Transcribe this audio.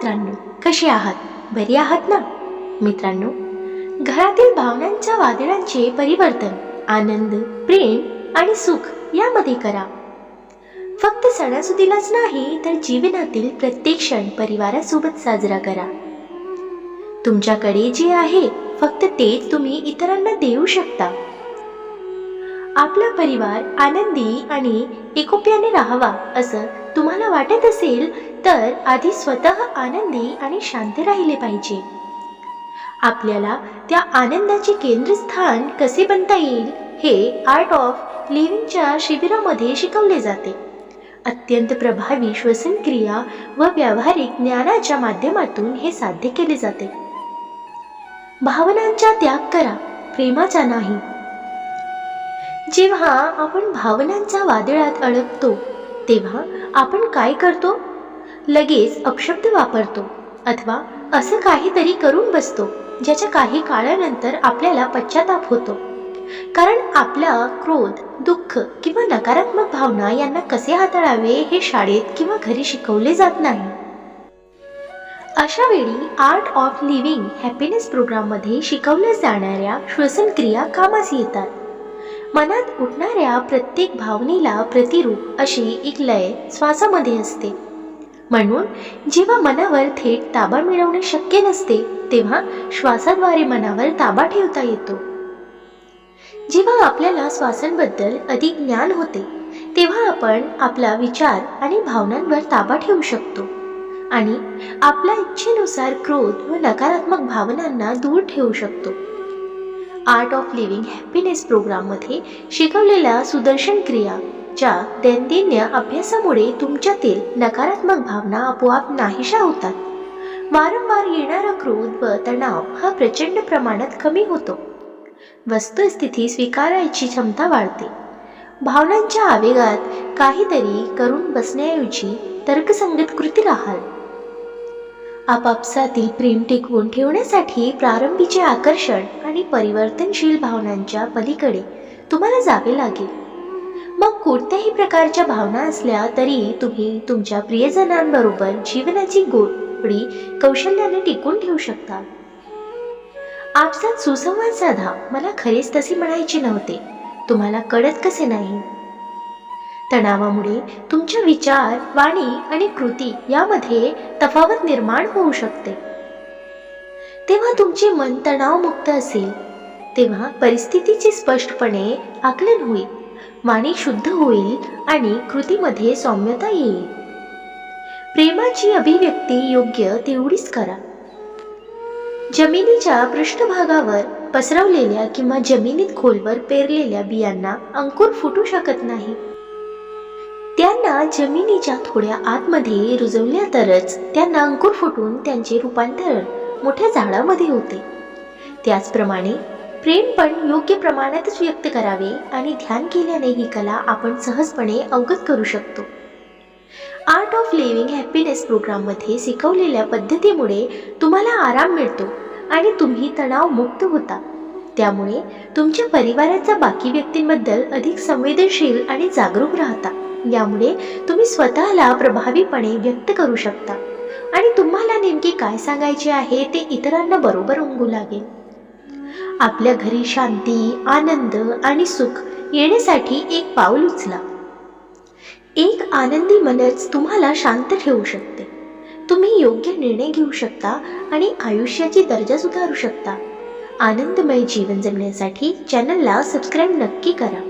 मित्रांनो कसे आहात? बरी आहात ना? मित्रांनो घरातील भावनांच्या वादळांचे परिवर्तन आनंद प्रेम आणि सुख यामध्ये करा. फक्त सणासुदीलाच नाही तर जीवनातील प्रत्येक क्षण परिवारासोबत साजरा करा. तुमच्याकडे जे आहे फक्त तेच तुम्ही इतरांना देऊ शकता. आपला परिवार आनंदी आणि एकोप्याने राहावा असं तुम्हाला वाटत असेल तर आधी स्वतः आनंदी आणि शांत राहिले पाहिजे. आपल्याला त्या आनंदाचे केंद्रस्थान कसे बनता येईल हे आर्ट ऑफ लिव्हिंगच्या शिबिरामध्ये शिकवले जाते. अत्यंत प्रभावी श्वसनक्रिया व व्यावहारिक ज्ञानाच्या माध्यमातून हे साध्य केले जाते. भावनांचा त्याग करा प्रेमाचा नाही. जेव्हा आपण भावनांच्या वादळात अडकतो तेव्हा आपण काय करतो? लगेच अपशब्द वापरतो अथवा असं काहीतरी करून बसतो ज्याच्या काही काळानंतर आपल्याला पश्चाताप होतो. कारण आपला क्रोध दुःख किंवा नकारात्मक भावना यांना कसे हाताळावे हे शाळेत किंवा घरी शिकवले जात नाही. अशा वेळी आर्ट ऑफ लिव्हिंग हॅपीनेस प्रोग्राममध्ये शिकवल्या जाणाऱ्या श्वसनक्रिया कामास येतात. मनात उठणाऱ्या प्रत्येक भावनेला प्रतिरूप अशी एक लय श्वासामध्ये असते. म्हणून जेव्हा मनावर थेट ताबा मिळवणे शक्य नसते तेव्हा श्वासाद्वारे मनावर ताबा ठेवता येतो. जेव्हा आपल्याला श्वासांबद्दल अधिक ज्ञान होते तेव्हा आपण आपला विचार आणि भावनांवर ताबा ठेवू शकतो आणि आपल्या इच्छेनुसार क्रोध व नकारात्मक भावनांना दूर ठेवू शकतो. आर्ट ऑफ लिव्हिंग हॅपीनेस प्रोग्राममध्ये शिकवलेल्या सुदर्शन क्रिया च्या दैनंदिन्य अभ्यासामुळे तुमच्यातील नकारात्मक भावना आपोआप नाहीशा होतात. वारंवार येणारा क्रोध व तणाव हा प्रचंड प्रमाणात कमी होतो. वस्तुस्थिती स्वीकारायची क्षमता वाढते. भावनांच्या आवेगात काहीतरी करून बसण्याऐवजी तर्कसंगत कृती राहाल. आपापसातील प्रेम टिकवून ठेवण्यासाठी प्रारंभीचे आकर्षण आणि परिवर्तनशील भावनांच्या पलीकडे तुम्हाला जावे लागेल. मग कोणत्याही प्रकारच्या भावना असल्या तरी तुम्ही तुमच्या प्रियजनांबरोबर जीवनाची गोडी कौशल्याने टिकून ठेवू शकता. आपसात सुसंवाद साधा. मला खरेच तसे म्हणायचे नव्हते. तुम्हाला कळत कसे नाही? तणावामुळे तुमच्या विचार वाणी आणि कृती यामध्ये तफावत निर्माण होऊ शकते. तेव्हा तुमचे मन तणावमुक्त असेल. तेव्हा परिस्थितीचे स्पष्टपणे आकलन होईल. वाणी शुद्ध होईल आणि कृतीमध्ये सौम्यता येईल. प्रेमाची अभिव्यक्ती योग्य तेवढीच करा. जमिनीच्या पृष्ठभागावर पसरवलेल्या किंवा जमिनीत खोलवर पेरलेल्या बियांना अंकुर फुटू शकत नाही. त्यांना जमिनीच्या थोड्या आतमध्ये रुजवल्या तरच त्यांना अंकुर फुटून त्यांचे रूपांतरण मोठ्या झाडामध्ये होते. त्याचप्रमाणे प्रेम पण योग्य प्रमाणातच व्यक्त करावे आणि ध्यान केल्याने ही कला आपण सहजपणे अवगत करू शकतो. आर्ट ऑफ लिव्हिंग हॅपीनेस प्रोग्राममध्ये शिकवलेल्या पद्धतीमुळे तुम्हाला आराम मिळतो आणि तुम्ही तणावमुक्त होता. त्यामुळे तुमच्या परिवाराचा बाकी व्यक्तींबद्दल अधिक संवेदनशील आणि जागरूक राहता. यामुळे तुम्ही स्वतःला प्रभावीपणे व्यक्त करू शकता. आणि तुम्हाला नेमके काय सांगायचे आहे ते इतरांना बरोबर उमगू लागेल. आपल्या घरी शांती आनंद आणि सुख येण्यासाठी एक पाऊल उचला. एक आनंदी मनच तुम्हाला शांत ठेवू शकते. तुम्ही योग्य निर्णय घेऊ शकता आणि आयुष्याची दर्जा सुधारू शकता. आनंदमय जीवन जगण्यासाठी चॅनलला सबस्क्राईब नक्की करा.